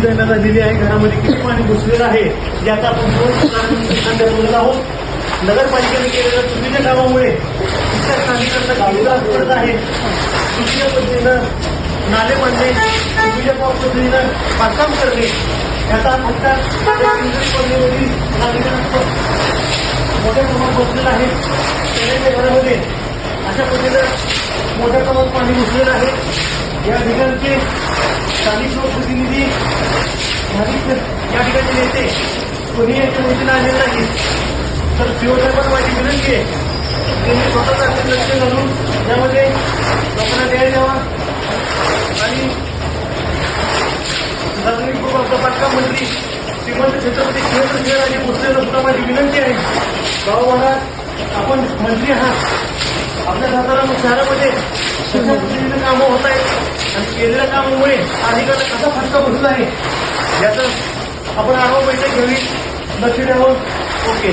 किती दिली झालेली आहे. घरामध्ये किती पाणी घुसलेलं आहे. याचा आपण दोन बोलत आहोत. नगरपालिकेने केलेल्या चुकीच्या कामामुळे इतर नागरिकांना गाडीला पडत आहे. चुकीच्या पद्धतीनं नाले बांधणे चुकीच्या पद्धतीनं बांधकाम करणे याचा फटका त्या नागरिकांना मोठ्या प्रमाणात बसलेला आहे. त्याच्या घरामध्ये अशा पद्धतीनं मोठ्या प्रमाणात पाणी घुसलेलं आहे. या ठिकाणचे स्थानिक लोकप्रतिनिधी स्थानिक या ठिकाणी नेते कोणी याच्या मदतीला आले नाही तर शिवसाहेबांना माझी विनंती आहे त्यांनी स्वतःचा लक्ष घालून त्यामध्ये लोकांना न्याय द्यावा आणि नागरिक बाबा बांधकाम मंत्री श्रीमंत छत्रपती शिवाजी शिवराजे भोसलेला सुद्धा माझी विनंती आहे गावभागात आपण मंत्री आहात आपल्या सातारा शहरामध्ये कशा कामं होत आहेत आणि केलेल्या कामामुळे अधिकाऱ्याला कसा फटका बसला आहे? याचं आपण आढावा बैठक घ्यावी लक्ष द्यावं ओके.